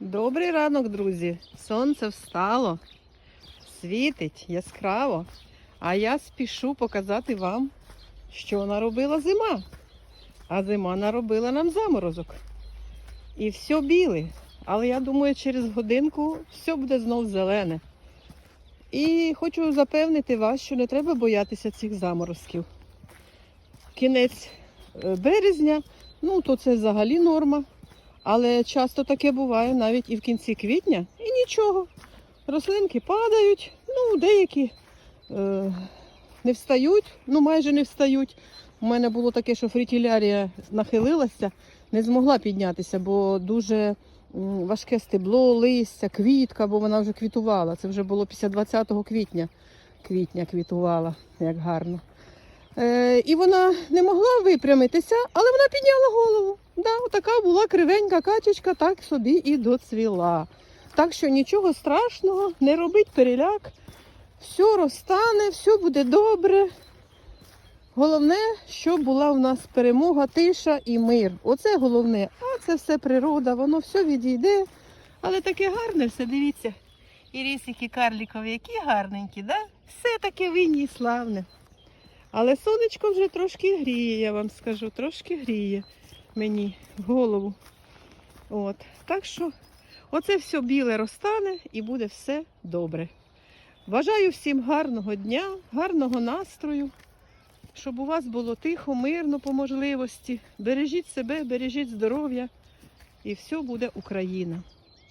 Добрий ранок, друзі. Сонце встало, світить яскраво. А я спішу показати вам, що наробила зима. А зима наробила нам заморозок. І все біле. Але я думаю, через годинку все буде знов зелене. І хочу запевнити вас, що не треба боятися цих заморозків. Кінець е, березня, ну то це взагалі норма. Але часто таке буває навіть і в кінці квітня, і нічого. Рослинки падають, ну, деякі е, не встають, ну майже не встають. У мене було таке, що фрітілярія нахилилася, не змогла піднятися, бо дуже важке стебло, листя, квітка, бо вона вже квітувала. Це вже було після 20 квітня. Квітня квітувала, як гарно. Е, і вона не могла випрямитися, але вона підняла голову. Да, така була кривенька качечка, так собі і доцвіла. Так що нічого страшного, не робить переляк, все розтане, все буде добре. Головне, щоб була в нас перемога, тиша і мир. Оце головне. А це все природа, воно все відійде. Але таке гарне все, дивіться. І рісики карлікові, які гарненькі, да? Все таке винні і славне. Але сонечко вже трошки гріє, я вам скажу, трошки гріє мені в голову. От. Так що оце все біле розтане і буде все добре. Бажаю всім гарного дня, гарного настрою, щоб у вас було тихо, мирно по можливості. Бережіть себе, бережіть здоров'я і все буде Україна.